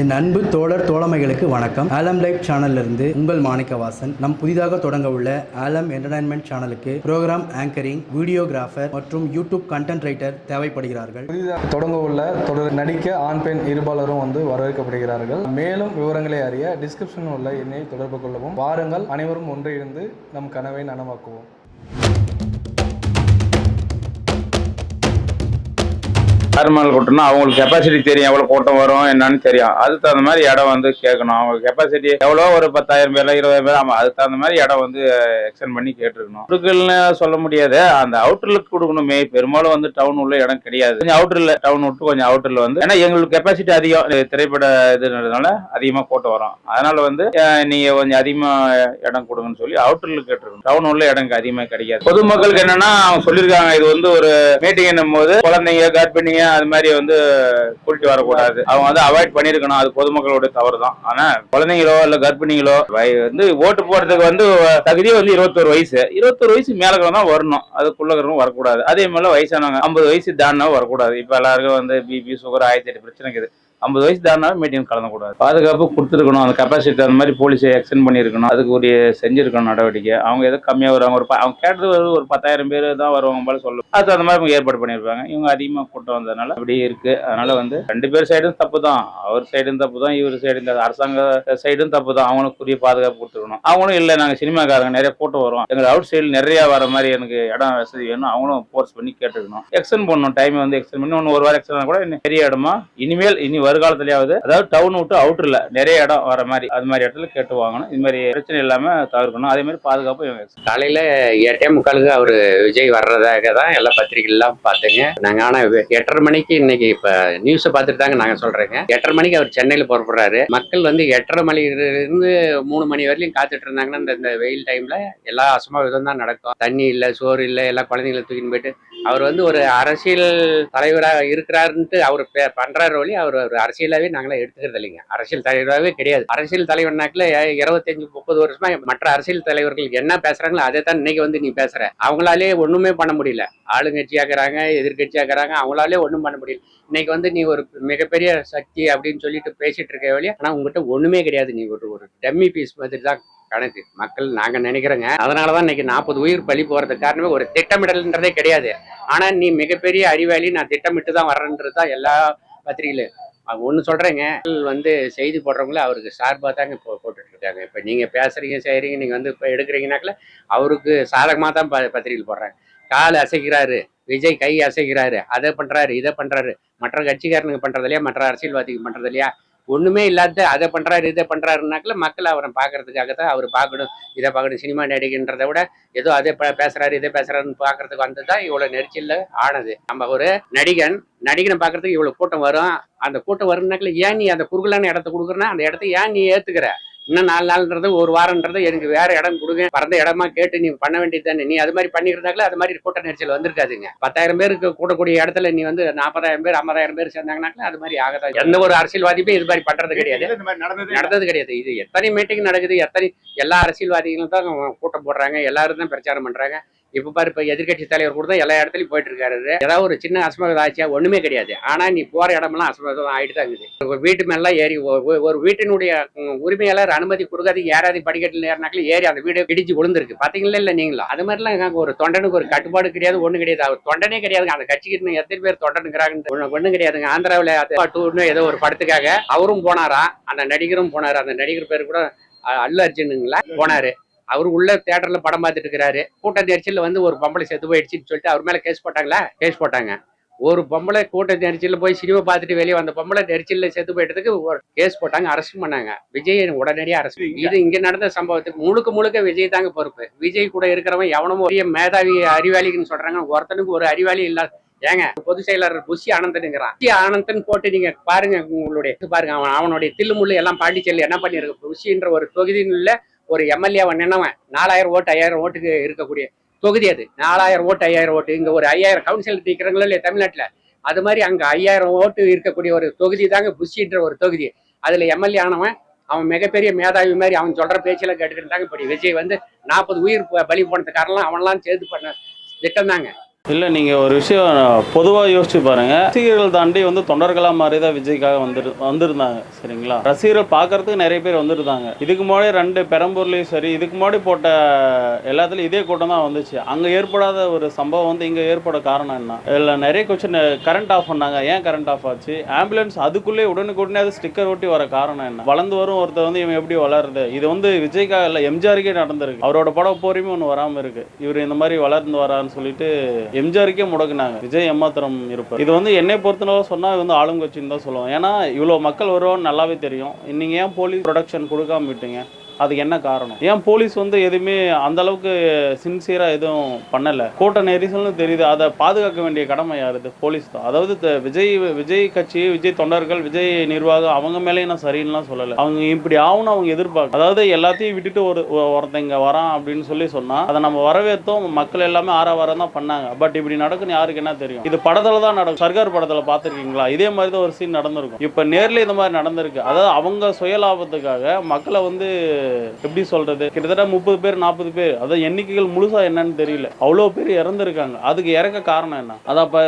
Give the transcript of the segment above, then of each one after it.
என் அன்பு தோழர் தோழமைகளுக்கு வணக்கம். ஆலம் லைஃப் சேனல்ல இருந்து உங்கள் மாணிக்கவாசன். நம் புதிதாக தொடங்க உள்ள ஆலம் என்டர்டைன்மெண்ட் சேனலுக்கு ப்ரோக்ராம் ஆங்கரிங் வீடியோகிராஃபர் மற்றும் யூடியூப் கண்டென்ட் ரைட்டர் தேவைப்படுகிறார்கள். புதிதாக தொடங்க உள்ள தொடர் நடிக்க ஆண் பெண் இருபாலரும் வந்து வரவேற்கப்படுகிறார்கள். மேலும் விவரங்களை அறிய டிஸ்கிரிப்ஷன் உள்ள என்னை தொடர்பு கொள்ளவும் வாருங்கள் அனைவரும் ஒன்றிணைந்து நம் கனவை நனவாக்குவோம். நார்மல் கூட்டம்னா அவங்களுக்கு கெப்பாசிட்டி தெரியும் எவ்வளவு கூட்டம் வரும் என்னன்னு தெரியும். அதுக்கு தகுந்த மாதிரி இடம் வந்து கேட்கணும். அவங்க கெப்பாசிட்டி எவ்வளோ ஒரு பத்தாயிரம் பேர் இருபதாயிரம் பேர் ஆமா அதுக்கு தகுந்த மாதிரி இடம் வந்து எக்ஸ்டெண்ட் பண்ணி கேட்டுருக்கணும். குடுக்கல்னு சொல்ல முடியாது. அந்த அவுட்டர்லுக்கு கொடுக்கணுமே. பெரும்பாலும் வந்து டவுன் உள்ள இடம் கிடையாது. கொஞ்சம் அவுட்டர்ல டவுன் விட்டு கொஞ்சம் அவுட்டர்ல வந்து ஏன்னா எங்களுக்கு கெப்பாசிட்டி அதிகம். திரைப்பட இதுன்றதுனால அதிகமா கூட்டம் வரும். அதனால வந்து நீங்கள் நீங்க கொஞ்சம் அதிகமா இடம் கொடுங்கன்னு சொல்லி அவுட்டர்ல கேட்டிருக்கணும். டவுன் உள்ள இடம் அதிகமாக அதிகமா கிடைக்காது. பொதுமக்களுக்கு என்னன்னா அவங்க சொல்லியிருக்காங்க இது வந்து ஒரு மீட்டிங் என்னும் போது குழந்தைங்க கர்ப்பிணிங்க அது மாதிரி வந்து கூட்டிட்டு வரக்கூடாது? அவங்க வந்து அவாய்ட் பண்ணிருக்கணும் அது பொதுமக்களோட தவறு தான் ஆனா குழந்தைங்களோ இல்ல கர்ப்பிணிகளோ வந்து ஓட்டு போடுறதுக்கு வந்து தகுதியே வந்து இருபத்தோரு வயசு. இருபத்தோரு வயசு மேல தான் வரணும். அதுக்குள்ள வரக்கூடாது. அதே மாதிரி வயசானவங்க ஐம்பது வயசு தாண்டினா வரக்கூடாது. இப்ப எல்லாருக்கும் வந்து பிபி சுகர் ஆயிரத்தி எட்டு பிரச்சனை இருக்குது ஐம்பது வயசு தானாலும் மீட்டிங் கலந்துக்கூடாது. பாதுகாப்பு கொடுத்துருக்கணும். அந்த கெப்பாசிட்டி அந்த மாதிரி போலீஸை எக்ஸ்டெண்ட் பண்ணியிருக்கணும். அதுக்கு உரிய நடவடிக்கை. அவங்க எதோ கம்மியாக வருவாங்க. ஒரு அவங்க கேட்டது ஒரு ஒரு பத்தாயிரம் பேர் தான் வருவாங்க போல சொல்லும். அது அந்த மாதிரி இவங்க ஏற்பாடு பண்ணியிருப்பாங்க. இவங்க அதிகமாக கூட்டம் வந்ததுனால அப்படியே இருக்கு. அதனால வந்து ரெண்டு பேர் சைடும் தப்பு தான். அவர் சைடும் தப்பு தான். இவர் சைடும் அரசாங்க சைடும் தப்பு தான். அவங்களுக்குரிய பாதுகாப்பு கொடுத்துருக்கணும். அவங்களும் இல்லை. நாங்கள் சினிமாக்காரங்க. நிறைய கூட்டம் வரும் எங்களுக்கு அவுட் சைடில் நிறைய வர மாதிரி எனக்கு இடம் வசதி வேணும். அவங்களும் ஃபோர்ஸ் பண்ணி கேட்டுக்கணும். எக்ஸ்டெண்ட் பண்ணணும். டைம் வந்து எக்ஸ்டெண்ட் பண்ணி ஒன்று ஒரு வாரம் எக்ஸ்டெண்ட் கூட பெரிய இடமா இனிமேல் இனி வருகாலத்துலயாவது அதாவது டவுன் விட்டு அவுட்டர்ல நிறைய இடம் வர மாதிரி அது மாதிரி இடத்துல கேட்டு வாங்கணும். இது மாதிரி பிரச்சனை இல்லாம தவிர்க்கணும். அதே மாதிரி பாதுகாப்பு காலையில எட்டே முக்காலுக்கு அவர் விஜய் வர்றதாக தான் எல்லா பத்திரிகைலாம் பார்த்தேங்க. நாங்க ஆனா எட்டரை மணிக்கு இன்னைக்கு இப்ப நியூஸை பார்த்துட்டு தாங்க நாங்க சொல்றேங்க. எட்டரை மணிக்கு அவர் சென்னையில புறப்படுறாரு. மக்கள் வந்து எட்டரை மணிலிருந்து மூணு மணி வரையிலும் காத்துட்டு இருந்தாங்கன்னா இந்த இந்த வெயில் டைம்ல எல்லா அசம்பாவிதம் தான் நடக்கும். தண்ணி இல்ல சோறு இல்ல எல்லா குழந்தைங்களை தூக்கின்னு போயிட்டு அவர் வந்து ஒரு அரசியல் தலைவராக இருக்கிறாருன்ட்டு அவர் பே- பண்றாரு வழி அவர் ஒரு அரசியலாவே நாங்களாம் எடுத்துக்கிறது இல்லைங்க. அரசியல் தலைவராகவே கிடையாது. அரசியல் தலைவர்னாக்கில் இருபத்தஞ்சு முப்பது வருஷமா மற்ற அரசியல் தலைவர்கள் என்ன பேசுறாங்களோ அதை தான் இன்னைக்கு வந்து நீ பேசுற. அவங்களாலே ஒண்ணுமே பண்ண முடியல. ஆளுங்கட்சியாக்குறாங்க எதிர்கட்சியாக்குறாங்க அவங்களாலே ஒண்ணும் பண்ண முடியல. இன்னைக்கு வந்து நீ ஒரு மிகப்பெரிய சக்தி அப்படின்னு சொல்லிட்டு பேசிட்டு இருக்க வழியா ஆனா உங்ககிட்ட ஒண்ணுமே கிடையாது. நீ ஒரு ஒரு டம்மி பீஸ் மாதிரி தான் கணக்கு மக்கள் நாங்க நினைக்கிறோங்க. அதனாலதான் இன்னைக்கு நாற்பது உயிர் பலி போறதுக்கு காரணமே ஒரு திட்டமிடல்ன்றதே கிடையாது. ஆனா நீ மிகப்பெரிய அறிவாளி நான் திட்டமிட்டு தான் வர்றேன்றது தான் எல்லா பத்திரிகையிலும் ஒன்று சொல்கிறேங்க வந்து செய்தி போடுறவங்கள அவருக்கு சார்பாக தாங்க இப்போ போட்டுட்டு இருக்காங்க இப்போ நீங்கள் பேசுறீங்க செய்கிறீங்க நீங்கள் வந்து இப்போ எடுக்கிறீங்கனாக்கல அவருக்கு சாதகமாக தான் ப பத்திரிகையில் போடுறாங்க. கால் அசைக்கிறாரு விஜய் கை அசைக்கிறாரு அதை பண்ணுறாரு இதை பண்ணுறாரு மற்ற கட்சிக்காரனுக்கு பண்ணுறது இல்லையா மற்ற அரசியல்வாதிக்கு பண்ணுறது இல்லையா ஒன்றுமே இல்லாத அதை பண்ணுறாரு இதை பண்றாருனாக்கல மக்கள் அவரை பார்க்கறதுக்காக தான் அவர் பார்க்கணும். இதை பார்க்கணும் சினிமா நடிகைன்றதை விட ஏதோ அதை ப- பேசுறாரு இதை பேசுறாருன்னு பார்க்கறதுக்கு வந்து தான் இவ்வளோ நெரிச்சல்ல ஆனது. நம்ம ஒரு நடிகன் நடிகனை பார்க்கறதுக்கு இவ்வளோ கூட்டம் வரும். அந்த கூட்டம் வரும்னாக்கல ஏன் நீ அந்த குறுகலான இடத்த கொடுக்குறனா? அந்த இடத்த ஏன் நீ ஏத்துக்கிற? இன்னும் நாலு நாள்ன்றது ஒரு வாரம்ன்றது எனக்கு வேற இடம் கொடுங்க. பறந்த இடமா கேட்டு நீ பண்ண வேண்டியது தானே. நீ அது மாதிரி பண்ணியிருந்தாக்கல அது மாதிரி கூட்ட நெரிச்சல் வந்திருக்காதுங்க. பத்தாயிரம் பேருக்கு கூடக்கூடிய இடத்துல நீ வந்து நாற்பதாயிரம் பேர் ஐம்பதாயிரம் பேர் சேர்ந்தாங்கனாக்கல அது மாதிரி ஆகதான் எந்த ஒரு அரசியல்வாதியுமே இது மாதிரி பண்றது கிடையாது. நடந்தது கிடையாது. இது எத்தனை மீட்டிங் நடக்குது? எத்தனை எல்லா அரசியல்வாதிகளும் தான் கூட்டம் போடுறாங்க. எல்லாரும் தான் பிரச்சாரம் பண்றாங்க. இப்ப பாரு இப்ப எதிர்க்கட்சி தலைவர் கூட தான் எல்லா இடத்துலயும் போயிட்டு இருக்காரு ஏதாவது ஒரு சின்ன அசம்பாவிதம் ஆச்சா ஒண்ணுமே கிடையாது. ஆனா நீ போற இடமெல்லாம் அசம்பாவிதம் ஆயிட்டு தான் இருக்குது. வீட்டு மேலாம் ஏறி ஒரு வீட்டினுடைய உரிமையாளர் அனுமதி கொடுக்காது யாராவது படிக்கட்டில் ஏறினாக்களும் ஏறி அந்த வீடு இடிச்சு விழுந்திருக்கு. பாத்தீங்களா இல்ல நீங்களா? அது மாதிரிலாம் ஒரு தொண்டனுக்கு ஒரு கட்டுப்பாடு கிடையாது ஒண்ணு கிடையாது. அவர் தொண்டனே கிடையாதுங்க அந்த கட்சிக்கு எத்தனை பேர் தொண்டனுங்கிறாங்க ஒண்ணு ஒண்ணும் கிடையாதுங்க ஆந்திராவில் அது டூர்னு ஏதோ ஒரு படத்துக்காக அவரும் போனாரா? அந்த நடிகரும் போனாரு? அந்த நடிகர் பேர் கூட அல்லு அர்ஜுனுங்களா? போனாரு. அவர் உள்ள தேட்டர்ல படம் பார்த்துட்டு இருக்கிறாரு. கூட்ட நெரிச்சல்ல வந்து ஒரு பொம்பளை செத்து போயிடுச்சுன்னு சொல்லிட்டு அவர் மேல கேஸ் போட்டாங்களா? கேஸ் போட்டாங்க. ஒரு பொம்பளை கூட்ட நெரிச்சல்ல போய் சினிமா பார்த்துட்டு வெளியே வந்த பொம்பளை நெரிச்சல்ல செத்து போயிட்டதுக்கு ஒரு கேஸ் போட்டாங்க அரெஸ்ட் பண்ணாங்க. விஜய் உடனடியாக அரெஸ்ட் இது இங்க நடந்த சம்பவத்துக்கு முழுக்க முழுக்க விஜய் தாங்க பொறுப்பு. விஜய் கூட இருக்கிறவன் எவனும் பெரிய மேதாவி அறிவாளின்னு சொல்றாங்க. ஒருத்தனுக்கு ஒரு அறிவாளி இல்ல. ஏங்க பொதுச் செயலாளர் புஷி ஆனந்தனுங்கிறான். புஷி ஆனந்தன் போட்டு நீங்க பாருங்க உங்களுடைய இது பாருங்க அவன் அவனுடைய தில்லுமுள்ளு எல்லாம் பாண்டிச்சேரியில் என்ன பண்ணிருக்கு புஷின்ற ஒரு தொகுதியில் ஒரு எம்எல்ஏ அவன் நின்னவன். நாலாயிரம் ஓட்டு ஐயாயிரம் ஓட்டுக்கு இருக்கக்கூடிய தொகுதி அது. நாலாயிரம் ஓட்டு ஐயாயிரம் ஓட்டு. இங்கே ஒரு ஐயாயிரம் கவுன்சிலர் நிற்கிறாங்களோ இல்லையா தமிழ்நாட்டில். அது மாதிரி அங்கே ஐயாயிரம் ஓட்டு இருக்கக்கூடிய ஒரு தொகுதி தாங்க புஷின்ற ஒரு தொகுதி. அதில் எம்எல்ஏ ஆனவன் அவன் மிகப்பெரிய மேதாவி மாதிரி அவன் சொல்கிற பேச்செல்லாம் கேட்டுக்கிட்டு இருந்தாங்க. இப்படி விஜய் வந்து நாற்பது உயிர் ப- பலி போனதுக்காரெல்லாம் அவன்லாம் சேர்த்து பண்ண திட்டம் தாங்க இல்லை நீங்கள் ஒரு விஷயம் பொதுவாக யோசிச்சு பாருங்கள் ரசிகர்கள் தாண்டி வந்து தொண்டர்களாக மாதிரி தான் விஜய்க்காக வந்துரு வந்திருந்தாங்க சரிங்களா? ரசிகர்கள் பார்க்கறதுக்கு நிறைய பேர் வந்திருந்தாங்க. இதுக்கு முன்னாடி ரெண்டு பெரம்பூர்லேயும் சரி இதுக்கு முன்னாடி போட்ட எல்லாத்துலேயும் இதே கூட்டம் தான் வந்துச்சு. அங்கே ஏற்படாத ஒரு சம்பவம் வந்து இங்கே ஏற்பட காரணம் என்ன? இதில் நிறைய கொஸ்டின் கரண்ட் ஆஃப் பண்ணாங்க. ஏன் கரண்ட் ஆஃப் ஆச்சு? ஆம்புலன்ஸ் அதுக்குள்ளே உடனுக்குடனே அது ஸ்டிக்கர் ஒட்டி வர காரணம் என்ன? வளர்ந்து வரும் ஒருத்தர் வந்து இவன் எப்படி வளருது? இது வந்து விஜய்க்காக இல்லை எம்ஜிஆருக்கே நடந்திருக்கு. அவரோட படம் போரியுமே ஒன்று வராமல் இருக்குது இவர் இந்த மாதிரி வளர்ந்து வரான்னு சொல்லிட்டு எம்ஜிஆருக்கே முடக்குனாங்க. விஜய் எம்மாத்திரம் இருப்பார். இது வந்து என்னை பொறுத்தளவு சொன்னா இது வந்து ஆளுங்கட்சின்னு தான் சொல்லுவோம் ஏன்னா இவ்வளோ மக்கள் வருவான்னு நல்லாவே தெரியும். நீங்க ஏன் போலீஸ் ப்ரொடக்ஷன் கொடுக்காம விட்டீங்க? அதுக்கு என்ன காரணம்? ஏன் போலீஸ் வந்து எதுவுமே அந்த அளவுக்கு சின்சியரா எதுவும் பண்ணல? கூட்ட நெரிசல்னு தெரியுது. அதை பாதுகாக்க வேண்டிய கடமை யாருது போலீஸ் தான். அதாவது த- விஜய் விஜய் கட்சி விஜய் தொண்டர்கள் விஜய் நிர்வாகம் அவங்க மேலேயும் நான் சரின்னுலாம் சொல்லலை. அவங்க இப்படி ஆகணும் அவங்க எதிர்பார்க்க அதாவது எல்லாத்தையும் விட்டுட்டு ஒரு ஒருத்தங்க ஒருத்தன் வரான் அப்படின்னு சொல்லி சொன்னா அதை நம்ம வரவேற்றோம். மக்கள் எல்லாமே ஆரவாரம் தான் பண்ணாங்க. பட் இப்படி நடக்குன்னு யாருக்கு என்ன தெரியும்? இது படத்துல தான் நடக்கும். சர்க்கார் படத்துல பார்த்துருக்கீங்களா? இதே மாதிரி தான் ஒரு சீன் நடந்திருக்கும். இப்போ நேர்ல இந்த மாதிரி நடந்திருக்கு. அதாவது அவங்க சுயலாபத்துக்காக மக்களை வந்து எப்படி சொல்றது? கிட்டத்தட்ட முப்பது பேர் நாற்பது பேர். அதான் எண்ணிக்கைகள் முழுசா என்னன்னு தெரியல. அவ்வளோ பேர் இறந்துருக்காங்க. அதுக்கு இறக்க காரணம் என்ன? அதான் அப்ப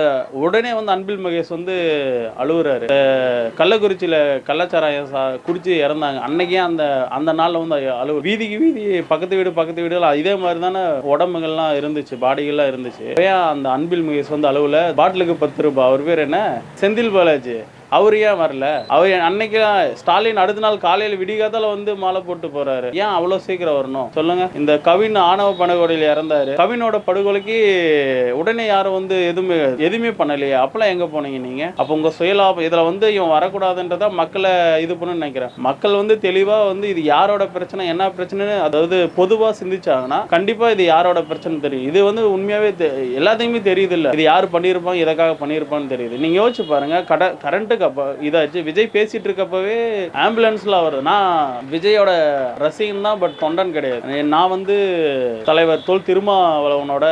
உடனே வந்து அன்பில் மகேஷ் வந்து அழுகுறாரு கள்ளக்குறிச்சியில கள்ளச்சாராயம் குடிச்சு இறந்தாங்க. அன்னைக்கே அந்த அந்த நாள்ல வந்து அழுவு. வீதிக்கு வீதி பக்கத்து வீடு பக்கத்து வீடு இதே மாதிரி தானே உடம்புகள்லாம் இருந்துச்சு பாடிகள்லாம் இருந்துச்சு. அந்த அன்பில் மகேஷ் வந்து அளவுல பாட்டிலுக்கு பத்து ரூபாய். அவர் பேர் என்ன? செந்தில் பாலாஜி. அவர் ஏன் வரல? அவர் அன்னைக்கு ஸ்டாலின் அடுத்த நாள் காலையில் விடிகாத்தால வந்து மாலை போட்டு போறாரு. ஏன் அவ்வளவு சீக்கிரம் வரணும்? சொல்லுங்க. இந்த கவின் ஆணவ படுகொலையில் இறந்தாரு. கவினோட படுகொலைக்கு உடனே யாரும் வந்து எதுவுமே எதுவுமே பண்ணலையே. அப்பெல்லாம் எங்க போனீங்க நீங்க? அப்ப உங்க சுயலாபம் இதுல வந்து இவன் வரக்கூடாதுன்றதா மக்களை இது பண்ணு நினைக்கிறேன். மக்கள் வந்து தெளிவா வந்து இது யாரோட பிரச்சனை என்ன பிரச்சனைன்னு அதாவது பொதுவா சிந்திச்சாங்கன்னா கண்டிப்பா இது யாரோட பிரச்சனை தெரியும். இது வந்து உண்மையாவே தெ- எல்லாத்தையுமே தெரியுது இல்ல. இது யார் பண்ணியிருப்பாங்க எதற்காக பண்ணியிருப்பான்னு தெரியுது. நீங்க யோசிச்சு பாருங்க. கட கரண்ட்டுக்கு அப்ப இதாச்சு விஜய் பேசிட்டு இருக்கப்பவே ஆம்புலன்ஸ்ல வருது நான் விஜயோட ரசிகன் தான் பட் தொண்டன் கிடையாது. நான் வந்து தலைவர் தொல் திருமாவளவனோட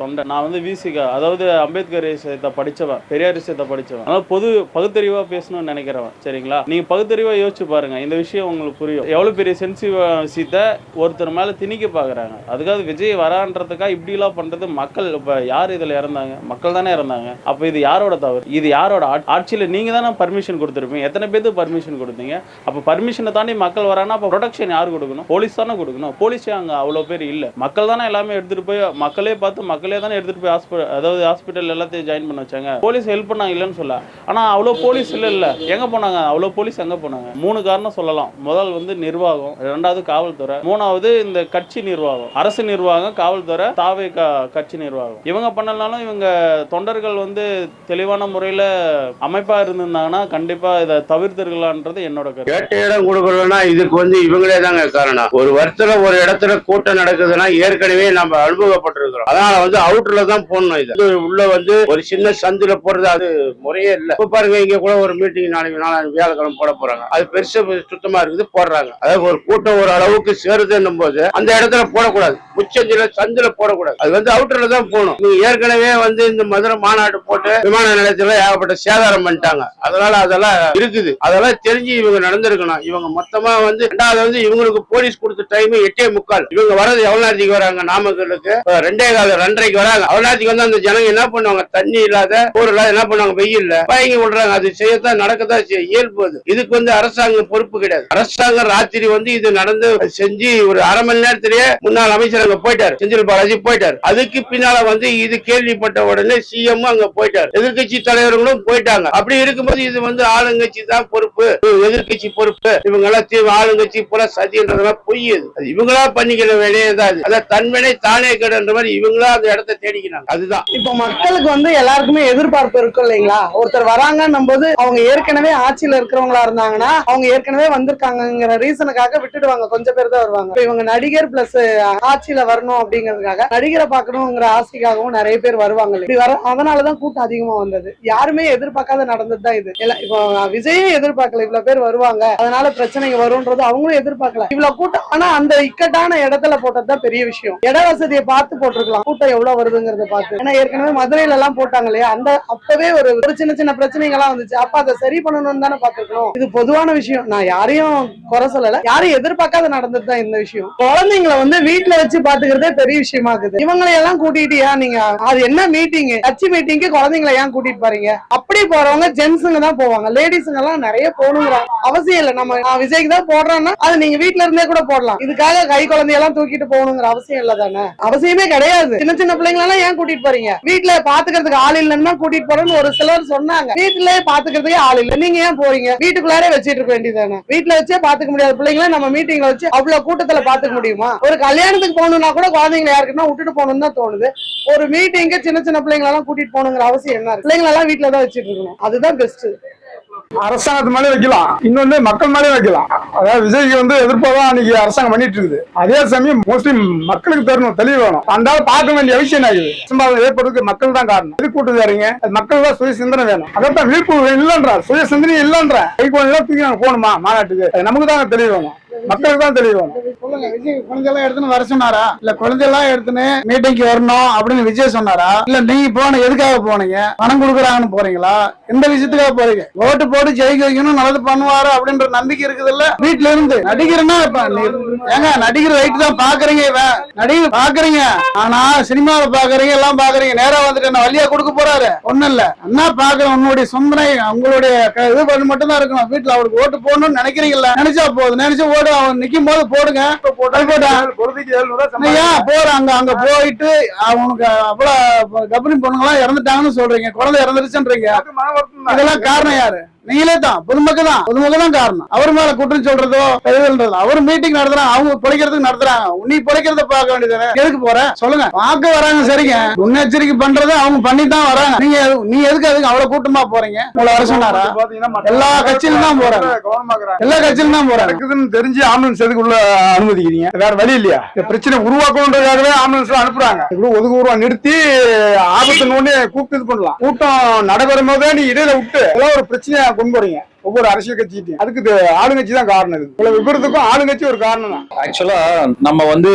தொண்டன். நான் வந்து விசிகா அதாவது அம்பேத்கர் விஷயத்தை படிச்சவன் பெரியார் விஷயத்தை படிச்சவன். அதனால பொது பகுத்தறிவா பேசணும்னு நினைக்கிறவன் சரிங்களா? நீங்க பகுத்தறிவா யோசிச்சு பாருங்க இந்த விஷயம் உங்களுக்கு புரியும். எவ்வளவு பெரிய சென்சிவ் விஷயத்தை ஒருத்தர் மேல திணிக்க பாக்குறாங்க. அதுக்காக விஜய் வரான்றதுக்காக இப்படிலாம் பண்றது மக்கள் இப்ப யார் இதுல இறந்தாங்க? மக்கள் தானே இறந்தாங்க. அப்ப இது யாரோட தவறு? இது யாரோட ஆட்சியில நீங்க தானே பர்மிஷன் கொடுத்துருப்பீங்க? எத்தனை பேருக்கு பர்மிஷன் கொடுத்தீங்க? அப்போ பர்மிஷனை தாண்டி மக்கள் வரானா அப்போ ப்ரொடக்ஷன் யார் கொடுக்கணும்? போலீஸ் தானே கொடுக்கணும். போலீஸ் அங்கே அவ்வளோ பேர் இல்லை. மக்கள் தானே எல்லாமே எடுத்துகிட்டு போய் மக்களே பார்த்து மக்களே தானே எடுத்துகிட்டு போய் ஹாஸ்பிட்டல் அதாவது ஹாஸ்பிட்டல் எல்லாத்தையும் ஜாயின் பண்ண வச்சாங்க. போலீஸ் ஹெல்ப் பண்ணாங்க இல்லைன்னு சொல்ல. ஆனால் அவ்வளோ போலீஸ் இல்லை இல்லை. எங்கே போனாங்க? அவ்வளோ போலீஸ் எங்கே போனாங்க? மூணு காரணம் சொல்லலாம். முதல் வந்து நிர்வாகம் ரெண்டாவது காவல்துறை மூணாவது இந்த கட்சி நிர்வாகம். அரசு நிர்வாகம் காவல்துறை தாவே கட்சி நிர்வாகம். இவங்க பண்ணலனாலும் இவங்க தொண்டர்கள் வந்து தெளிவான முறையில் அமைப்பாக அமைப்பா இருந்தாங்கன்னா கண்டிப்பா இதை தவிர்த்திருக்கலான்றது என்னோட கேட்ட இடம் கொடுக்கலன்னா இதுக்கு வந்து இவங்களே தாங்க காரணம். ஒரு வருஷத்துல ஒரு இடத்துல கூட்டம் நடக்குதுன்னா ஏற்கனவே நம்ம அனுபவப்பட்டிருக்கிறோம். அதனால வந்து அவுட்டர்ல தான் போடணும் இது. உள்ள வந்து ஒரு சின்ன சந்தில போடுறது அது முறையே இல்ல. இப்ப பாருங்க இங்க கூட ஒரு மீட்டிங் நாளைக்கு நாளாம் வியாழக்கிழமை போட போறாங்க. அது பெருசா சுத்தமா இருக்குது போடுறாங்க. அதாவது ஒரு கூட்டம் ஒரு அளவுக்கு சேருதுன்னும் போது அந்த இடத்துல போடக்கூடாது. முச்சந்தில சந்தில போடக்கூடாது. அது வந்து அவுட்டர்ல தான் போகணும். நீங்க ஏற்கனவே வந்து இந்த மதுரை மாநாடு போட்டு விமான நிலையத்துல ஏகப்பட்ட சேதாரம் பண்ணிட்டாங்க. அதனால அதெல்லாம் இருக்குது. அதெல்லாம் தெரிஞ்சு இவங்க நடந்திருக்கணும். இவங்க மொத்தமா வந்து ரெண்டாவது வந்து இவங்களுக்கு போலீஸ் கொடுத்த டைம் எட்டே முக்கால். இவங்க வர்றது எவ்வளவு நேரத்துக்கு வராங்க நாமக்கலுக்கு ரெண்டே கால ரெண்டரைக்கு வராங்க. அவ்வளவு நேரத்துக்கு வந்து அந்த ஜனங்க என்ன பண்ணுவாங்க? தண்ணி இல்லாத போர் இல்லாத என்ன பண்ணுவாங்க? வெயில்ல பயங்கி விடுறாங்க. அது செய்யத்தான் நடக்கத்தான் செய்யும் இயல்பு அது இதுக்கு வந்து அரசாங்கம் பொறுப்பு கிடையாது. அரசாங்கம் ராத்திரி வந்து இது நடந்து செஞ்சு ஒரு அரை மணி நேரத்திலேயே முன்னாள் அமைச்சர் அங்க போயிட்டாரு. செந்தில் பாலாஜி போயிட்டாரு. அதுக்கு பின்னால வந்து இது கேள்விப்பட்ட உடனே சிஎம் அங்க போயிட்டாரு. எதிர்க்கட்சி தலைவர்களும் போயிட்டாங்க. அப்படி இருக்கும்போது இது வந்து ஆளுங்கட்சி தான் பொறுப்பு எதிர்க்கட்சி பொறுப்பு. இவங்க எல்லாம் ஆளுங்கட்சி பூரா சதின்றதெல்லாம் பொய் அது இவங்களா பண்ணிக்கிற வேலையே தான் அது அதான் தன்மனை தானே கடுன்ற மாதிரி இவங்களா அந்த இடத்த தேடிக்கிறாங்க. அதுதான். இப்போ மக்களுக்கு வந்து எல்லாருக்குமே எதிர்பார்ப்பு இருக்கும் இல்லைங்களா? ஒருத்தர் வராங்கன்னும் போது அவங்க ஏற்கனவே ஆட்சியில இருக்கிறவங்களா இருந்தாங்கன்னா அவங்க ஏற்கனவே வந்திருக்காங்கங்கிற ரீசனுக்காக விட்டுடுவாங்க. கொஞ்சம் பேர் தான் வருவாங்க. இவங்க நடிகர் பிளஸ் ஆட்சியில வரணும் அப்படிங்கிறதுக்காக நடிகரை பார்க்கணுங்கிற ஆசைக்காகவும் நிறைய பேர் வருவாங்க இப்படி வர அதனாலதான் கூட்டம் அதிகமா வந்தது. யாருமே எதிர்பார்க்காத நடந்தது தான் இது. இப்போ விஜயே எதிர்பார்க்கல. இவ்வளவு பேர் வருவாங்க. அதனால பிரச்சனைங்க வரும்ன்றது அவங்களும் எதிர்பார்க்கல. இவ்வளவு கூட்டம் ஆனா அந்த இக்கட்டான இடத்துல போட்டதுதான் பெரிய விஷயம். இட வசதியை பார்த்து போட்டிருக்கலாம். கூட்டம் எவ்வளவு வருதுங்கிறத பார்த்து. ஏன்னா ஏற்கனவே மதுரையில எல்லாம் போட்டாங்க இல்லையா? அந்த அப்பவே ஒரு ஒரு சின்ன சின்ன பிரச்சனைகள் எல்லாம் வந்துச்சு. அப்ப அதை சரி பண்ணணும்னு தானே பார்த்துக்கணும் இது பொதுவான விஷயம். நான் யாரையும் குறை சொல்லல. யாரையும் எதிர்பார்க்காத நடந்தது தான் இந்த விஷயம். குழந்தைங்களை வந்து வீட்டுல வச்சு பாத்துக்கிறதே பெரிய விஷயமா இருக்குது. இவங்களை எல்லாம் கூட்டிட்டு ஏன் நீங்க அது என்ன மீட்டிங் கட்சி மீட்டிங்க்கு குழந்தைங்களை ஏன் கூட்டிட்டு போறீங்க? அப்படி போறவங்க ஜென்ஸுங்க தான் போவாங்க. லேடிஸுங்க எல்லாம் நிறைய போகணுங்கிறாங்க அவசியம் இல்ல. நம்ம விஜய்க்கு தான் போடுறோம்னா அது நீங்க வீட்ல இருந்தே கூட போடலாம். இதுக்காக கை குழந்தையெல்லாம் தூக்கிட்டு போகணுங்கிற அவசியம் இல்ல தானே? அவசியமே கிடையாது. சின்ன சின்ன பிள்ளைங்க எல்லாம் ஏன் கூட்டிட்டு போறீங்க? வீட்ல பாத்துக்கிறதுக்கு ஆள் இல்லைன்னா கூட்டிட்டு போறேன்னு ஒரு சிலர் சொன்னாங்க. வீட்டுல பாத்துக்கிறதுக்கே ஆள் இல்ல. நீங்க ஏன் போறீங்க? வீட்டுக்குள்ளாரே வச்சிட்டு இருக்க வேண்டியதானே வீட்டுல வச்சே பாத்துக்க முடியாத பிள்ளைங்கள நம்ம மீட்டிங்ல வச்சு அவ்வளவு கூட்டத்துல பாத்துக்க முடியுமா? ஒரு கல்யாணத்துக்கு போகணும்னா கூட குழந்தைங்களை யாருக்குன்னா விட்டுட்டு போகணும்னு தான் தோணுது. ஒரு மீட்டிங்க சின்ன சின்ன பிள்ளைங்களெல்லாம் கூட்டிட்டு போகணுங்கிற அவசியம் என்ன பிள்ளைங்களெல்லாம் எல்லாம் வீட்டுல தான் வச்சிட்டு இருக்கணும். அதுதான் பெஸ்ட் அரசாங்கத்து மேலே வைக்கலாம். இன்னொன்னு மக்கள் மேலே வைக்கலாம். அதாவது விஜய்க்கு வந்து எதிர்ப்பாதான் அன்னைக்கு அரசாங்கம் பண்ணிட்டு இருக்குது. அதே சமயம் மோஸ்ட்லி மக்களுக்கு தரணும் தெளிவு வேணும். அந்த பார்க்க வேண்டிய அவசியம் ஆகுது? சம்பாதம் ஏற்படுறதுக்கு மக்கள் தான் காரணம். எது கூட்டுதாருங்க மக்கள் தான் சுய சிந்தனை வேணும். அதான் விழிப்புணர்வு இல்லைன்றார். சுய சிந்தனை இல்லைன்ற கை குழந்தை தூக்கி நாங்க போகணுமா? மாநாட்டுக்கு. நமக்கு தான் தெளிவு வேணும். மக்களுக்கு தான் தெளிவு சொல்லுங்க விஜய் குழந்தையெல்லாம் எடுத்துன்னு வர சொன்னாரா? இல்ல குழந்தையெல்லாம் எடுத்துன்னு மீட்டிங்க்கு வரணும் அப்படின்னு விஜய் சொன்னாரா? இல்ல நீங்க போன எதுக்காக போனீங்க? பணம் கொடுக்குறாங்கன்னு போறீங்களா? எந்த விஷயத்துக்காக போறீங்க? ஓட்டு போட்டு ஜெயிக்க வைக்கணும் நல்லது பண்ணுவாரு அப்படின்ற நம்பிக்கை இருக்குதுல்ல? வீட்டுல இருந்து. நடிகர்னா ஏங்க நடிகர் ரைட்டு தான் பாக்குறீங்க இவன் நடிகர் பாக்குறீங்க. ஆனா சினிமாவை பாக்குறீங்க எல்லாம் பாக்குறீங்க. நேரா வந்துட்டு என்ன வழியா கொடுக்க போறாரு? ஒண்ணும் இல்ல. என்ன பாக்குறேன் உன்னுடைய சொந்தனை உங்களுடைய க- இது பண்ணி மட்டும் தான் இருக்கணும். வீட்டுல அவருக்கு ஓட்டு போடணும்னு நினைக்கிறீங்கல்ல? நினைச்சா போதும். நினைச்சா அவன் நிக்கும் போது போடுங்க. போற அங்க அங்க போயிட்டு அவனுக்கு அவ்வளவு கர்ப்பிணி பொண்ணுங்க எல்லாம் இறந்துட்டாங்கன்னு சொல்றீங்க. குழந்தை இறந்துருச்சுன்றீங்க. இதெல்லாம் காரணம் யாரு? நீங்களே தான் பொதுமக்கள் தான் பொதுமக்கள் தான் காரணம். அவர் மேல குற்றம் சொல்றதோ எதுன்றதோ அவர் மீட்டிங் நடத்துறாங்க அவங்க பிழைக்கிறதுக்கு நடத்துறாங்க. நீ பிழைக்கிறத பார்க்க வேண்டியது எதுக்கு போற? சொல்லுங்க. பார்க்க வராங்க சரிங்க. முன்னெச்சரிக்கை பண்றதை அவங்க பண்ணி தான் வராங்க. நீங்க நீ எதுக்கு அதுக்கு அவ்வளவு கூட்டமா போறீங்க? உங்களை வர சொன்னாரா? எல்லா கட்சியிலும் தான் போறாங்க. எல்லா கட்சியிலும் தான் போறாங்க. நடக்குதுன்னு தெரிஞ்சு ஆம்புலன்ஸ் எதுக்குள்ள அனுமதிக்கிறீங்க? வேற வழி இல்லையா? இந்த பிரச்சனை உருவாக்கணுன்றதுக்காகவே ஆம்புலன்ஸ் அனுப்புறாங்க. இப்படி ஒதுக்குறவா நிறுத்தி ஆபத்து ஒண்ணு கூப்பிட்டு இது பண்ணலாம். கூட்டம் நடைபெறும் போதே நீ இடையில விட்டு ஏதோ ஒரு பிரச்சனையா கொண்டு போறீங்க ஒவ்வொரு அரசியல் கட்சிகிட்டையும். அதுக்கு ஆளுங்கட்சி தான் காரணம் இது. இவ்வளவு விபரத்துக்கும் ஆளுங்கட்சி ஒரு காரணம் தான் ஆக்சுவலா நம்ம வந்து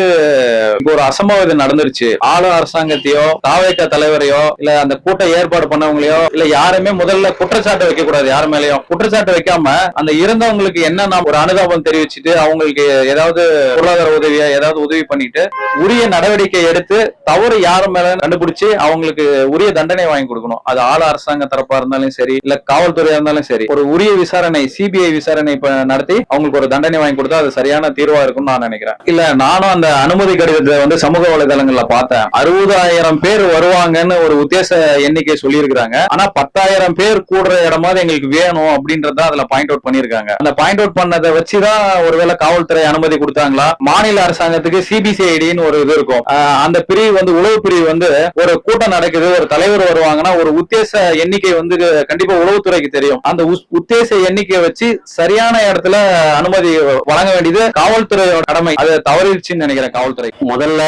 இப்போ ஒரு அசம்பாவிதம் நடந்துருச்சு. ஆளும் அரசாங்கத்தையோ தாவேக்க தலைவரையோ இல்ல அந்த கூட்டம் ஏற்பாடு பண்ணவங்களையோ இல்ல யாருமே முதல்ல குற்றச்சாட்டு வைக்க கூடாது யார் மேலயும். குற்றச்சாட்டு வைக்காம அந்த இறந்தவங்களுக்கு என்ன ஒரு அனுதாபம் தெரிவிச்சுட்டு அவங்களுக்கு ஏதாவது பொருளாதார உதவியா ஏதாவது உதவி பண்ணிட்டு உரிய நடவடிக்கை எடுத்து தவறு யார் மேல கண்டுபிடிச்சு அவங்களுக்கு உரிய தண்டனை வாங்கி கொடுக்கணும். அது ஆள அரசாங்க தரப்பா இருந்தாலும் சரி இல்ல காவல்துறையா இருந்தாலும் சரி. ஒரு உரிய விசாரணை சிபிஐ விசாரணை நடத்தி அவங்களுக்கு ஒரு தண்டனை வாங்கி கொடுத்தா அது சரியான தீர்வா இருக்கும்னு நான் நினைக்கிறேன். இல்ல நானும் அந்த அனுமதி கடிதத்தை வந்து சமூக வலைதளங்கள்ல பார்த்தேன். அறுபதாயிரம் பேர் வருவாங்கன்னு ஒரு உத்தேச எண்ணிக்கை சொல்லியிருக்கிறாங்க. ஆனா பத்தாயிரம் பேர் கூடுற இடமாவது எங்களுக்கு வேணும் அப்படின்றத அதுல பாயிண்ட் அவுட் பண்ணிருக்காங்க அந்த பாயிண்ட் அவுட் பண்ணதை வச்சுதான் ஒருவேளை காவல்துறை அனுமதி கொடுத்தாங்களா? மாநில அரசாங்கத்துக்கு சிபிசிஐடின்னு ஒரு இது இருக்கும். அந்த பிரிவு வந்து உளவு பிரிவு வந்து ஒரு கூட்டம் நடக்குது. ஒரு தலைவர் வருவாங்கன்னா ஒரு உத்தேச எண்ணிக்கை வந்து கண்டிப்பா உளவுத்துறைக்கு தெரியும். அந்த உத்தேச உத்தேச எண்ணிக்கையை வச்சு சரியான இடத்துல அனுமதி வழங்க வேண்டியது காவல்துறையோட கடமை. அதை தவறிடுச்சுன்னு நினைக்கிறேன் காவல்துறை. முதல்ல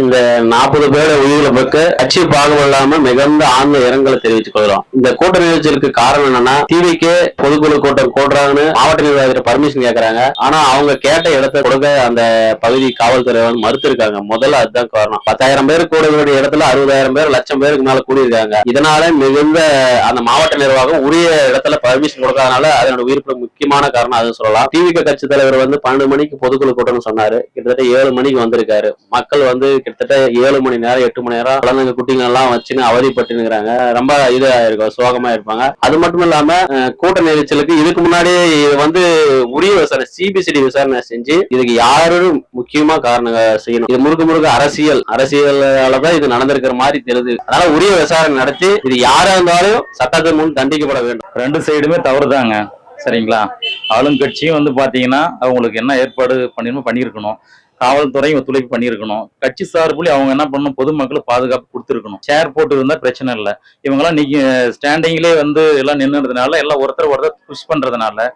இந்த நாற்பது பேரை பக்க கட்சி பாகுபாடு இல்லாம மிகுந்த ஆழ்ந்த இரங்கலை தெரிவித்துக் கொள்கிறோம். இந்த கூட்ட நிகழ்ச்சிக்கு காரணம் என்னன்னா டிவிக்கு பொதுக்குழு கூட்டம் கூடுறாங்கன்னு மாவட்ட நிர்வாகத்தில் பர்மிஷன் கேட்கறாங்க ஆனா அவங்க கேட்ட இடத்தை கொடுக்க அந்த பகுதி காவல்துறை வந்து மறுத்திருக்காங்க. முதல்ல அதுதான் காரணம். பத்தாயிரம் பேர் கூட வேண்டிய இடத்துல அறுபதாயிரம் பேர் லட்சம் பேருக்கு மேல கூடியிருக்காங்க. இதனால மிகுந்த அந்த மாவட்ட நிர்வாகம் உரிய இடத்துல பர்மிஷன் அதனால அதனோட உயிர்ப்பு முக்கியமான காரணம் அது சொல்லலாம். திமுக கட்சி தலைவர் வந்து பன்னெண்டு மணிக்கு பொதுக்குழு கூட்டம்னு சொன்னாரு. கிட்டத்தட்ட ஏழு மணிக்கு வந்திருக்காரு. மக்கள் வந்து கிட்டத்தட்ட ஏழு மணி நேரம் எட்டு மணி நேரம் குழந்தைங்க குட்டிங்க எல்லாம் வச்சுன்னு அவதிப்பட்டு இருக்கிறாங்க ரொம்ப இதா இருக்கும் சோகமா இருப்பாங்க. அது மட்டும் இல்லாம கூட்ட நெரிச்சலுக்கு இதுக்கு முன்னாடி வந்து உரிய விசாரணை சிபிசிடி விசாரணை செஞ்சு இதுக்கு யாரும் முக்கியமா காரணம் செய்யணும். இது முழுக்க முழுக்க அரசியல். அரசியலாலதான் இது நடந்திருக்கிற மாதிரி தெரியுது. அதனால உரிய விசாரணை நடத்தி இது யாரா இருந்தாலும் சட்டத்தின் முன் தண்டிக்கப்பட வேண்டும். ரெண்டு சைடுமே தவறு தாங்க சரிங்களா? ஆளுங்கட்சியும் வந்து பாத்தீங்கன்னா அவங்களுக்கு என்ன ஏற்பாடு பண்ணிருமோ பண்ணியிருக்கணும். காவல்துறையும் ஒத்துழைப்பு பண்ணியிருக்கணும். கட்சி சார்புலி அவங்க என்ன பண்ணணும்? பொதுமக்களுக்கு பாதுகாப்பு கொடுத்துருக்கணும். சேர் போட்டு இருந்தால் பிரச்சனை இல்லை. இவங்கெல்லாம் நீங்க ஸ்டாண்டிங்லேயே வந்து எல்லாம் நின்றுறதுனால எல்லாம் ஒருத்தர் ஒருத்தர் புஷ் பண்றதுனால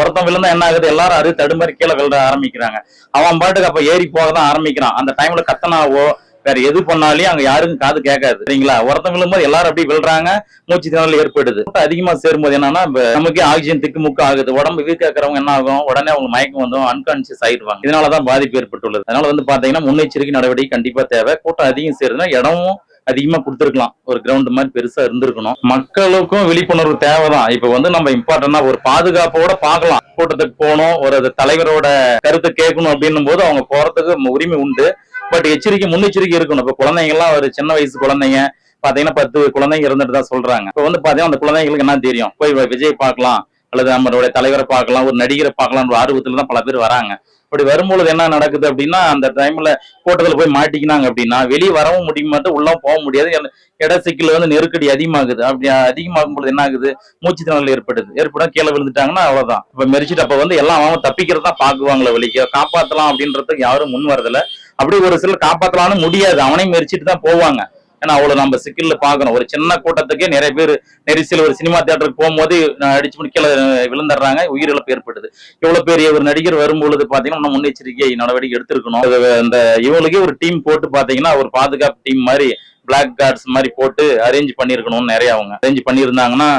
ஒருத்தன் விழுந்தா என்ன ஆகுது? எல்லாரும் அது தடுமாறி கீழே விழுற ஆரம்பிக்கிறாங்க. அவன் பாட்டுக்கு அப்ப ஏறி போக தான் ஆரம்பிக்கிறான். அந்த டைம்ல கத்தனாவோ வேற எது பண்ணாலையும் அங்க யாருக்கும் காது கேட்காது. சரிங்களா? ஒருத்தன் விழும்போது எல்லாரும் அப்படி விழுறாங்க. மூச்சு திணறல் ஏற்படுது. கூட்டம் அதிகமா சேரும்போது என்னன்னா நமக்கு நமக்கே ஆக்சிஜன் திக்குமுக்கு ஆகுது. உடம்பு வீக் இருக்கிறவங்க என்ன ஆகும்? உடனே அவங்க மயக்கம் வந்து அன்கான்சியஸ் ஆயிடுவாங்க. இதனாலதான் பாதிப்பு ஏற்பட்டுள்ளது. அதனால வந்து பாத்தீங்கன்னா முன்னெச்சரிக்கை நடவடிக்கை கண்டிப்பா தேவை. கூட்டம் அதிகம் சேருதுன்னா இடமும் அதிகமா கொடுத்துருக்கலாம். ஒரு கிரவுண்ட் மாதிரி பெருசா இருந்திருக்கணும். மக்களுக்கும் விழிப்புணர்வு தேவைதான். இப்ப வந்து நம்ம இம்பார்ட்டன்டா ஒரு பாதுகாப்போட பார்க்கலாம். கூட்டத்துக்கு போகணும். ஒரு தலைவரோட கருத்தை கேட்கணும் அப்படின்னும் போது அவங்க போறதுக்கு உரிமை உண்டு. பட் எச்சரிக்கை முன்னெச்சரிக்கை இருக்கணும். இப்ப குழந்தைங்க எல்லாம் ஒரு சின்ன வயசு குழந்தைங்க பாத்தீங்கன்னா பத்து குழந்தைங்க இருந்துட்டு தான் சொல்றாங்க. இப்ப வந்து பாத்தீங்கன்னா அந்த குழந்தைங்களுக்கு என்ன தெரியும்? போய் விஜய் பார்க்கலாம் அல்லது நம்மளுடைய தலைவரை பார்க்கலாம் ஒரு நடிகரை பார்க்கலாம் ஆர்வத்துல தான் பல பேர் வராங்க. அப்படி வரும்பொழுது என்ன நடக்குது அப்படின்னா அந்த டைம்ல கூட்டத்தில் போய் மாட்டிக்கினாங்க அப்படின்னா வெளியே வரவும் முடிய மாட்டேன் உள்ளவும் போக முடியாது. இட சிக்கல் வந்து நெருக்கடி அதிகமாகுது. அப்படி அதிகமாகும் பொழுது என்ன ஆகுது? மூச்சு திணறல் ஏற்படுது. ஏற்படும் கீழே விழுந்துட்டாங்கன்னா அவ்வளவுதான். இப்ப மெரிச்சிட்டு அப்ப வந்து எல்லாம் அவன் தப்பிக்கிறது தான் பாக்குவாங்களே வெளியே காப்பாத்தலாம் அப்படின்றதுக்கு யாரும் முன் வரதில்லை. அப்படி ஒரு சிலர் காப்பாற்றலாம்னு முடியாது. அவனையும் மெரிச்சிட்டு தான் போவாங்க. ஏன்னா அவ்வளவு நம்ம சிக்கல்ல பாக்கணும் ஒரு சின்ன கூட்டத்துக்கே நிறைய பேர் நெரிசல் ஒரு சினிமா தேட்டருக்கு போகும்போது அடிச்சு முடி கீழே விழுந்துடுறாங்க. உயிரிழப்பு ஏற்படுது. இவ்வளவு பெரிய ஒரு நடிகர் வரும்பொழுது பாத்தீங்கன்னா முன்னெச்சரிக்கை நடவடிக்கை எடுத்திருக்கணும். அது இந்த இவங்களுக்கே ஒரு டீம் போட்டு பாத்தீங்கன்னா ஒரு பாதுகாப்பு டீம் மாதிரி பிளாக் கார்ட்ஸ் மாதிரி போட்டு அரேஞ்ச் பண்ணிருக்கணும்னு நிறைய அவங்க அரேஞ்ச் பண்ணியிருந்தாங்கன்னா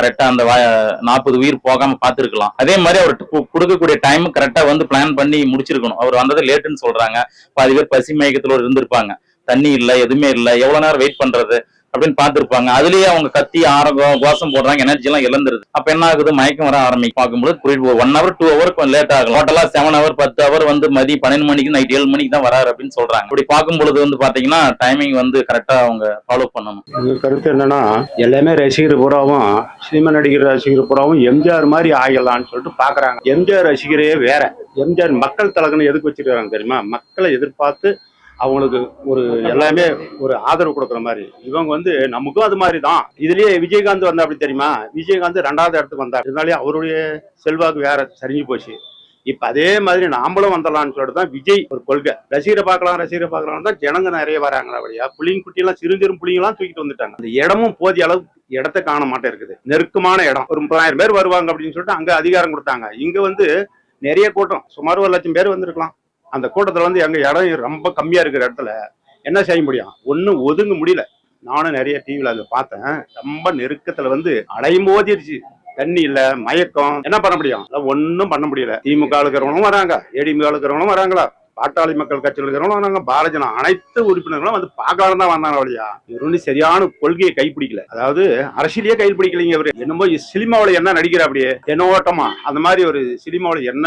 கரெக்டா அந்த நாற்பது உயிர் போகாம பாத்துருக்கலாம் அதே மாதிரி அவர் கொடுக்கக்கூடிய டைம் கரெக்டா வந்து பிளான் பண்ணி முடிச்சிருக்கணும். அவர் வந்தது லேட்டுன்னு சொல்றாங்க. பாதி பேர் பசி மயக்கத்துல இருந்திருப்பாங்க தண்ணி இல்ல எதுவுமே இல்ல. எவ்வளவு நேரம் வெயிட் பண்றது? அப்படின்னு பார்த்துருப்பாங்க. அதுலயே அவங்க கத்தி ஆரம்பம் கோஷம் போடுறாங்க எனர்ஜி எல்லாம் இழந்துருது. அப்ப என்ன ஆகுது? மயக்கம் வர ஆரம்பிக்கும். பார்க்கும்போது குறிப்பிட்டு ஒன் ஹவர் டூ ஹவர் கொஞ்சம் லேட் ஆகும் டோட்டலா செவன் ஹவர் பத்து ஹவர் வந்து மதியம் பன்னெண்டு மணிக்கு நைட் ஏழு மணிக்கு தான் வராரு அப்படின்னு சொல்றாங்க. இப்படி பார்க்கும் பொழுது வந்து பாத்தீங்கன்னா டைமிங் வந்து கரெக்டா அவங்க ஃபாலோ பண்ணணும். எங்க கருத்து என்னன்னா எல்லாமே ரசிகர் பூராவும் சினிமா நடிகர் ரசிகர் பூராவும் எம்ஜிஆர் மாதிரி ஆகலாம்னு சொல்லிட்டு பாக்குறாங்க. எம்ஜிஆர் ரசிகரே வேற. எம்ஜிஆர் மக்கள் தலகனை எதுக்கு வச்சிருக்காங்க தெரியுமா? மக்களை எதிர்பார்த்து அவங்களுக்கு ஒரு எல்லாமே ஒரு ஆதரவு கொடுக்குற மாதிரி. இவங்க வந்து நமக்கும் அது மாதிரி தான் இதுலயே விஜயகாந்த் வந்தா அப்படி தெரியுமா? விஜயகாந்த் ரெண்டாவது இடத்துக்கு வந்தார். இருந்தாலே அவருடைய செல்வாக்கு வேற சரிஞ்சு போச்சு. இப்ப அதே மாதிரி நாமளும் வந்தலாம்னு சொல்லிட்டு தான் விஜய் ஒரு கொள்கை. ரசிகரை பார்க்கலாம் ரசிகரை பார்க்கலாம் தான் ஜனங்க நிறைய வராங்களா வழியா புள்ளிங்க குட்டியெல்லாம் சிறு சிறு புள்ளிங்கெல்லாம் தூக்கிட்டு வந்துட்டாங்க. அந்த இடமும் போதிய அளவு இடத்த காண மாட்டே இருக்குது நெருக்கமான இடம். ஒரு முப்பதாயிரம் பேர் வருவாங்க அப்படின்னு சொல்லிட்டு அங்க அதிகாரம் கொடுத்தாங்க. இங்க வந்து நிறைய கூட்டம். சுமார் ஒரு லட்சம் பேர் வந்திருக்கலாம். அந்த கூட்டத்தில் வந்து எங்கள் இடம் ரொம்ப கம்மியாக இருக்கிற இடத்துல என்ன செய்ய முடியும்? ஒன்றும் ஒதுங்க முடியல. நானும் நிறைய டிவியில் அதை பார்த்தேன். ரொம்ப நெருக்கத்தில் வந்து அடையும் போதிருச்சு தண்ணி இல்ல மயக்கம். என்ன பண்ண முடியும்? ஒன்றும் பண்ண முடியல. திமுக இருக்கிறவங்களும் வராங்க. ஏடிமுக இருக்கிறவங்களும் வராங்களா? பாட்டாளி மக்கள் கட்சியில் இருக்கிறவங்களும் நாங்கள் பாரதிய அனைத்து உறுப்பினர்களும் வந்து பார்க்கலாம் தான் வந்தாங்க வழியா. இவர் வந்து சரியான கொள்கையை கைப்பிடிக்கல. அதாவது அரசியலையே கைப்பிடிக்கலைங்க இவர். என்னமோ சினிமாவில் என்ன நடிக்கிற அப்படியே. தென்னோட்டமா. அந்த மாதிரி ஒரு சினிமாவில் என்ன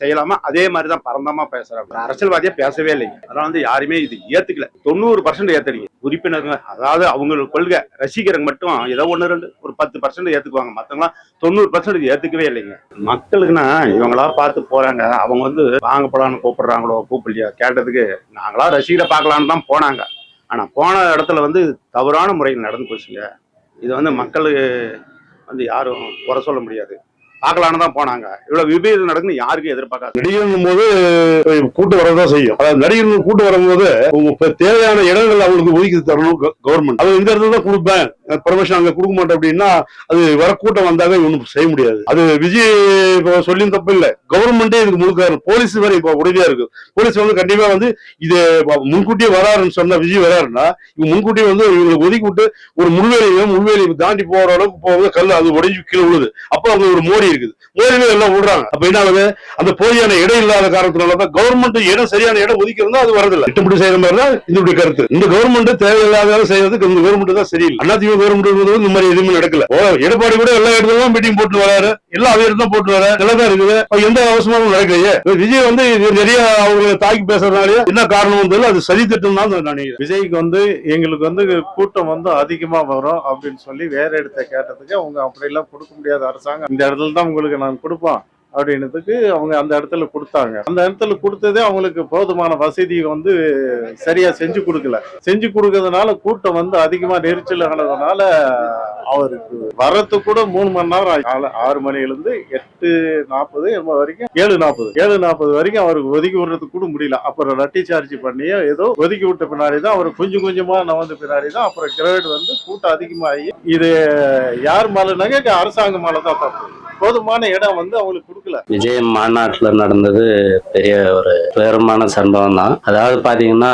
செய்யலாமா அதே மாதிரி தான் பரந்தமா பேசுறாங்க அரசியல்வாதியா பேசவே இல்லைங்க. அதனால வந்து யாருமே இது ஏத்துக்கல. தொண்ணூறு பர்சன்ட் ஏத்துறீங்க உறுப்பினருங்க அதாவது அவங்களுக்கு கொள்கை. ரசிகருங்க மட்டும் ஏதோ ஒன்று ரெண்டு ஒரு பத்து பர்சன்ட் ஏத்துக்குவாங்க. மற்றவங்களாம் தொண்ணூறு பர்சன்ட் ஏத்துக்கவே இல்லைங்க. மக்களுக்குன்னா இவங்களா பார்த்து போறாங்க. அவங்க வந்து வாங்க போலான்னு கூப்பிடுறாங்களோ கூப்பிடலையா? கேட்டதுக்கு நாங்களாம் ரசிகரை பார்க்கலான்னு தான் போனாங்க. ஆனால் போன இடத்துல வந்து தவறான முறையில் நடந்து போச்சுங்க. இது வந்து மக்களுக்கு வந்து யாரும் குறை சொல்ல முடியாது. பார்க்கலான்னு தான் போனாங்க. இவ்வளவு விபரீதம் நடக்குன்னு யாருக்கும் எதிர்பார்க்காது. நடிகர் போது கூட்டு வரதான் செய்யும். அதாவது நடிகர்கள் கூட்டு வரும்போது தேவையான இடங்கள் அவங்களுக்கு ஒதுக்கி தரணும் கவர்மெண்ட் அது இந்த இடத்துல தான் கொடுப்பேன். பர்மிஷன் அங்க கொடுக்க மாட்டேன் அப்படின்னா அது வர கூட்டம் வந்தாங்க ஒன்றும் செய்ய முடியாது. அது விஜய் இப்போ சொல்லியும் தப்பு இல்லை. கவர்மெண்டே இதுக்கு முழுக்காரு. போலீஸ் வேற இப்போ உடனடியா இருக்கு. போலீஸ் வந்து கண்டிப்பா வந்து இது முன்கூட்டியே வராருன்னு சொன்னா விஜய் வராருன்னா இவங்க முன்கூட்டியே வந்து இவங்களுக்கு ஒதுக்கி விட்டு ஒரு முள்வேலியும் முள்வேலி தாண்டி போற அளவுக்கு போகுது கல் அது உடைஞ்சு கீழே விழுது. அப்போ அவங்க ஒரு மோடி இருக்குது. மோடியில எல்லாம் விடுறாங்க. அப்ப என்ன ஆகுது? அந்த போலியான இடம் இல்லாத காரணத்தினாலதான் கவர்மெண்ட் இடம் சரியான இடம் ஒதுக்கி அது வரதில்லை. திட்டமிட்டு செய்யற மாதிரி தான் இதனுடைய கருத்து. இந்த கவர்மெண்ட் தேவையில்லாத செய்யறதுக்கு இந்த கவர்மெண்ட் தான் சரியில்லை. அதிமுக கவர்மெண்ட் இந்த மாதிரி எதுவுமே நடக்கல. ஓ, எடப்பாடி கூட எல்லா இடத்துலயும் மீட்டிங் போட்டு வராரு. எல்லா அவையில தான் போட்டு வராரு. எல்லாம் தான் இருக்குது. எந்த அவசரமும் நடக்கலையே. விஜய் வந்து நிறைய அவங்க தாக்கி பேசுறதுனாலே என்ன காரணம் தெரியல அது சரி திட்டம் தான் நான் நினைக்கிறேன். விஜய்க்கு வந்து எங்களுக்கு வந்து கூட்டம் வந்து அதிகமா வரும் அப்படின்னு சொல்லி வேற இடத்த கேட்டதுக்கு அவங்க அப்படியெல்லாம் கொடுக்க முடியாத அரசாங்கம். இந்த இடத்துல தான் உங்களுக்கு நான் கொடுப்போம். அப்படின்றதுக்கு அவங்க அந்த இடத்துல கொடுத்தாங்க. அந்த இடத்துல கொடுத்ததே அவங்களுக்கு போதுமான வசதி வந்து சரியா செஞ்சு கொடுக்கல. செஞ்சு கொடுக்கறதுனால கூட்டம் வந்து அதிகமா நெரிச்சல் ஆனதுனால அவருக்கு வரத்து கூட மூணு மணி நேரம் காலை ஆறு மணிலேருந்து எட்டு நாற்பது எண்பது வரைக்கும் ஏழு நாற்பது. ஏழு நாற்பது வரைக்கும் அவருக்கு ஒதுக்கி விடுறதுக்கு கூட முடியல. அப்புறம் ரட்டி சார்ஜ் பண்ணி ஏதோ ஒதுக்கி விட்ட பின்னாடி தான் அவர் கொஞ்சம் கொஞ்சமா நவந்த பின்னாடி தான் அப்புறம் கிரேட் வந்து கூட்டம் அதிகமாகி இது யார் மேலனாங்க அரசாங்கம் மேலதான் தப்பு போதுமான இடம் வந்து அவங்களுக்கு கொடுக்கல. விஜய் மாநாட்டில் நடந்தது பெரிய ஒரு துயரமான சம்பவம் தான். அதாவது பார்த்தீங்கன்னா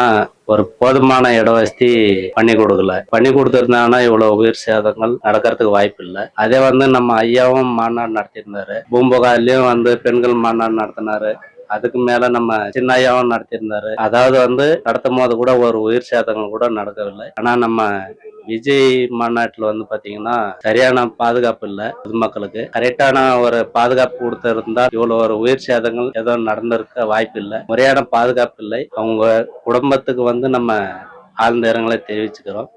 ஒரு போதுமான இட வசதி பண்ணி கொடுக்கல. பண்ணி கொடுத்துருந்தாங்கன்னா இவ்வளவு உயிர் சேதங்கள் நடக்கிறதுக்கு வாய்ப்பு இல்லை. அதே வந்து நம்ம ஐயாவும் மாநாடு நடத்தியிருந்தாரு. பூம்புகார்லயும் வந்து பெண்கள் மாநாடு நடத்தினாரு. அதுக்கு மேல நம்ம சின்னையாவும் நடத்தியிருந்தாரு. அதாவது வந்து நடத்தும் போது கூட ஒரு உயிர் சேதங்கள் கூட நடக்கவில்லை. ஆனா நம்ம விஜய் மாநாட்டில் வந்து பாத்தீங்கன்னா சரியான பாதுகாப்பு இல்லை பொதுமக்களுக்கு. கரெக்டான ஒரு பாதுகாப்பு கொடுத்திருந்தா இவ்வளவு ஒரு உயிர் சேதங்கள் எதுவும் நடந்திருக்க வாய்ப்பு இல்லை. முறையான பாதுகாப்பு இல்லை. அவங்க குடும்பத்துக்கு வந்து நம்ம ஆழ்ந்த இரங்கலை தெரிவிச்சுக்கிறோம்.